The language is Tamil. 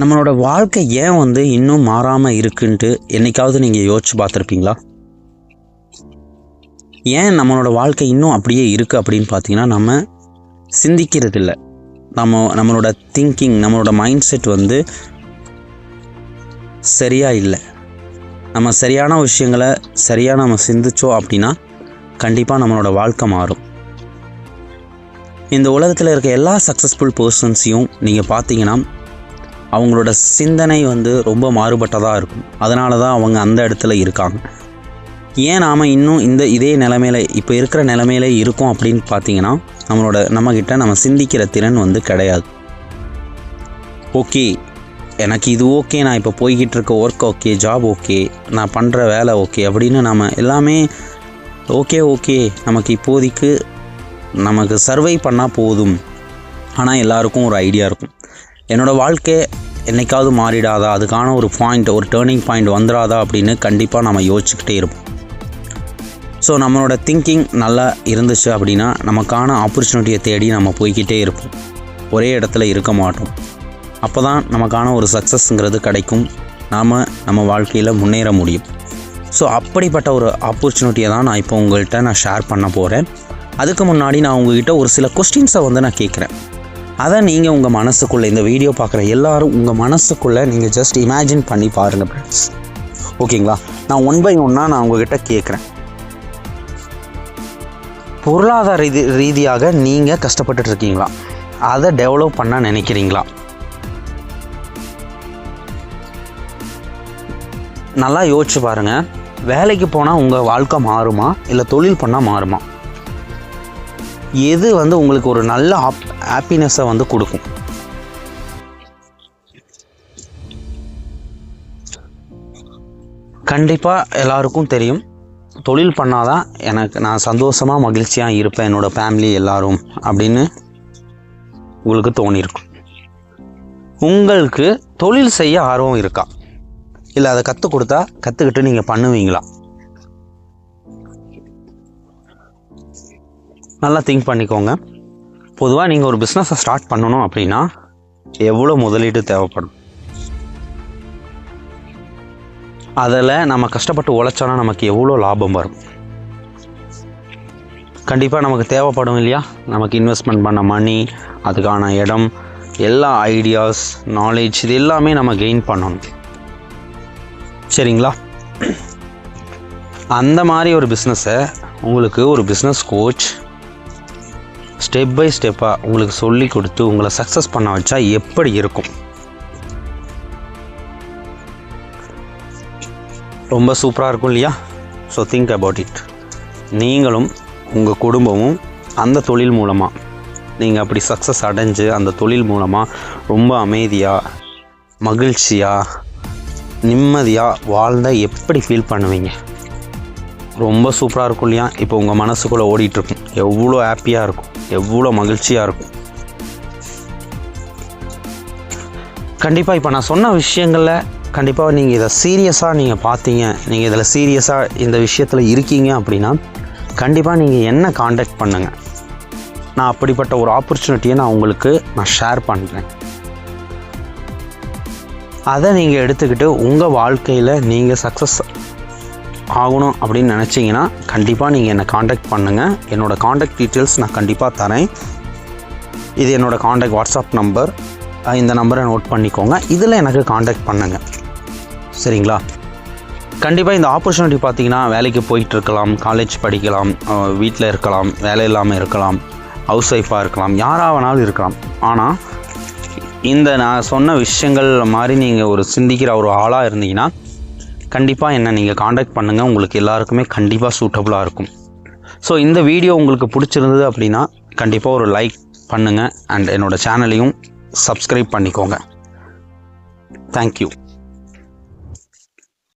நம்மளோட வாழ்க்கை ஏன் வந்து இன்னும் மாறாமல் இருக்குன்ட்டு என்னைக்காவது நீங்கள் யோசிச்சு பார்த்துருப்பீங்களா? ஏன் நம்மளோட வாழ்க்கை இன்னும் அப்படியே இருக்குது அப்படின்னு பார்த்தீங்கன்னா நம்ம சிந்திக்கிறது இல்லை நம்ம நம்மளோட திங்கிங் நம்மளோட மைண்ட் செட் வந்து சரியாக இல்லை. நம்ம சரியான விஷயங்களை சரியாக நம்ம சிந்திச்சோம் அப்படின்னா கண்டிப்பாக நம்மளோட வாழ்க்கை மாறும். இந்த உலகத்தில் இருக்க எல்லா சக்ஸஸ்ஃபுல் பர்சன்ஸையும் நீங்கள் பார்த்தீங்கன்னா அவங்களோட சிந்தனை வந்து ரொம்ப மாறுபட்டதாக இருக்கும். அதனால தான் அவங்க அந்த இடத்துல இருக்காங்க. ஏன் நாம் இன்னும் இந்த இதே நிலமையில இப்போ இருக்கிற நிலமையில இருக்கோம் அப்படின்னு பார்த்தீங்கன்னா நம்மளோட நம்மக்கிட்ட நம்ம சிந்திக்கிற திறன் வந்து கிடையாது. ஓகே எனக்கு இது ஓகே நான் இப்போ போய்கிட்டு இருக்க ஒர்க் ஓகே ஜாப் ஓகே நான் பண்ணுற வேலை ஓகே அப்படின்னு நம்ம எல்லாமே ஓகே ஓகே நமக்கு இப்போதைக்கு நமக்கு சர்வை பண்ணால் போதும். ஆனால் எல்லாருக்கும் ஒரு ஐடியா இருக்கும். என்னோடய வாழ்க்கை என்னைக்காவது மாறிடாதா? அதுக்கான ஒரு பாயிண்ட் ஒரு டேர்னிங் பாயிண்ட் வந்துடாதா அப்படின்னு கண்டிப்பாக நம்ம யோசிச்சுக்கிட்டே இருப்போம். ஸோ நம்மளோட திங்கிங் நல்லா இருந்துச்சு அப்படின்னா நமக்கான ஆப்பர்ச்சுனிட்டியை தேடி நம்ம போய்க்கிட்டே இருப்போம். ஒரே இடத்துல இருக்க மாட்டோம். அப்போ தான் நமக்கான ஒரு சக்ஸஸ்ங்கிறது கிடைக்கும். நாம் நம்ம வாழ்க்கையில் முன்னேற முடியும். ஸோ அப்படிப்பட்ட ஒரு ஆப்பர்ச்சுனிட்டியை தான் நான் இப்போ உங்கள்கிட்ட நான் ஷேர் பண்ண போகிறேன் அதுக்கு முன்னாடி நான் உங்ககிட்ட ஒரு சில கொஸ்டின்ஸை வந்து நான் கேட்குறேன் அதை நீங்கள் உங்கள் மனசுக்குள்ளே இந்த வீடியோ பார்க்குற எல்லாரும் உங்கள் மனசுக்குள்ளே நீங்கள் ஜஸ்ட் இமேஜின் பண்ணி பாருங்கள் ஃப்ரெண்ட்ஸ் ஓகேங்களா நான் ஒன் பை ஒன்னாக நான் உங்ககிட்ட கேட்குறேன். பொருளாதார ரீதி ரீதியாக நீங்கள் கஷ்டப்பட்டுட்டு இருக்கீங்களா? அதை டெவலப் பண்ண நினைக்கிறீங்களா? நல்லா யோசிச்சு பாருங்கள் வேலைக்கு போனால் உங்கள் வாழ்க்கை மாறுமா? இல்லை தொழில் பண்ணால் மாறுமா? எது வந்து உங்களுக்கு ஒரு நல்ல ஹாப் ஹாப்பினஸை வந்து கொடுக்கும்? கண்டிப்பாக எல்லாருக்கும் தெரியும். தொழில் பண்ணாதான் எனக்கு நான் சந்தோஷமாக மகிழ்ச்சியாக இருப்பேன் என்னோடய ஃபேமிலி எல்லாரும் அப்படின்னு உங்களுக்கு தோணியிருக்கும் உங்களுக்கு தொழில் செய்ய ஆர்வம் இருக்கா? இல்லை அதை கற்றுக் கொடுத்தா கற்றுக்கிட்டு நீங்கள் பண்ணுவீங்களா? நல்லா திங்க் பண்ணிக்கோங்க. பொதுவாக நீங்கள் ஒரு பிஸ்னஸை ஸ்டார்ட் பண்ணணும் அப்படின்னா எவ்வளோ முதலீடு தேவைப்படும்? அதில் நம்ம கஷ்டப்பட்டு உழைச்சோன்னா நமக்கு எவ்வளோ லாபம் வரும்? கண்டிப்பாக நமக்கு தேவைப்படும் இல்லையா? நமக்கு இன்வெஸ்ட்மெண்ட் பண்ண மணி அதுக்கான இடம் எல்லா ஐடியாஸ் நாலேஜ் இது எல்லாமே நம்ம கெயின் பண்ணணும். சரிங்களா? அந்த மாதிரி ஒரு பிஸ்னஸை உங்களுக்கு ஒரு பிஸ்னஸ் கோச் ஸ்டெப் பை ஸ்டெப்பாக உங்களுக்கு சொல்லி கொடுத்து உங்களை சக்ஸஸ் பண்ண வச்சா எப்படி இருக்கும்? ரொம்ப சூப்பராக இருக்கும் இல்லையா? ஸோ திங்க் அபவுட் இட் நீங்களும் உங்கள் குடும்பமும் அந்த தொழில் மூலமாக நீங்கள் அப்படி சக்ஸஸ் அடைஞ்சு அந்த தொழில் மூலமாக ரொம்ப அமைதியாக மகிழ்ச்சியாக நிம்மதியாக வாழ்ந்தால் எப்படி ஃபீல் பண்ணுவீங்க? ரொம்ப சூப்பராக இருக்கும் இல்லையா? இப்போ உங்கள் மனசுக்குள்ளே ஓடிட்டுருக்கும். எவ்வளோ ஹாப்பியாக இருக்கும். எவ்வளோ மகிழ்ச்சியாக இருக்கும். கண்டிப்பாக இப்போ நான் சொன்ன விஷயங்களில் கண்டிப்பாக நீங்கள் இதை சீரியஸாக நீங்கள் பார்த்தீங்க. நீங்கள் இதில் சீரியஸாக இந்த விஷயத்தில் இருக்கீங்க அப்படின்னா கண்டிப்பாக நீங்கள் என்ன காண்டாக்ட் பண்ணுங்கள் நான் அப்படிப்பட்ட ஒரு ஆப்பர்ச்சுனிட்டியை நான் உங்களுக்கு நான் ஷேர் பண்ணுறேன் அதை நீங்கள் எடுத்துக்கிட்டு உங்கள் வாழ்க்கையில் நீங்கள் சக்ஸஸ் ஆகணும் அப்படின்னு நினச்சிங்கன்னா கண்டிப்பாக நீங்கள் என்னை காண்டாக்ட் பண்ணுங்கள் என்னோடய காண்டாக்ட் டீட்டெயில்ஸ் நான் கண்டிப்பாக தரேன். இது என்னோடய காண்டாக்ட் வாட்ஸ்அப் நம்பர் இந்த நம்பரை நோட் பண்ணிக்கோங்க. இதில் எனக்கு காண்டாக்ட் பண்ணுங்கள் சரிங்களா? கண்டிப்பாக இந்த ஆப்பர்ச்சுனிட்டி பார்த்தீங்கன்னா வேலைக்கு போயிட்டு இருக்கலாம் காலேஜ் படிக்கலாம் வீட்டில் இருக்கலாம் வேலை இல்லாமல் இருக்கலாம் ஹவுஸ் ஒய்ஃபாக இருக்கலாம் யாராக வேணாலும் இருக்கலாம். ஆனால் இந்த நான் சொன்ன விஷயங்கள் மாதிரி நீங்கள் ஒரு சிந்திக்கிற ஒரு ஆளாக இருந்தீங்கன்னா கண்டிப்பாக என்னை நீங்கள் காண்டாக்ட் பண்ணுங்கள் உங்களுக்கு எல்லாருக்குமே கண்டிப்பாக சூட்டபுளாக இருக்கும். ஸோ இந்த வீடியோ உங்களுக்கு பிடிச்சிருந்தது அப்படின்னா கண்டிப்பாக ஒரு லைக் பண்ணுங்கள் அண்ட் என்னோடய சேனலையும் சப்ஸ்கிரைப் பண்ணிக்கோங்க. தேங்க்யூ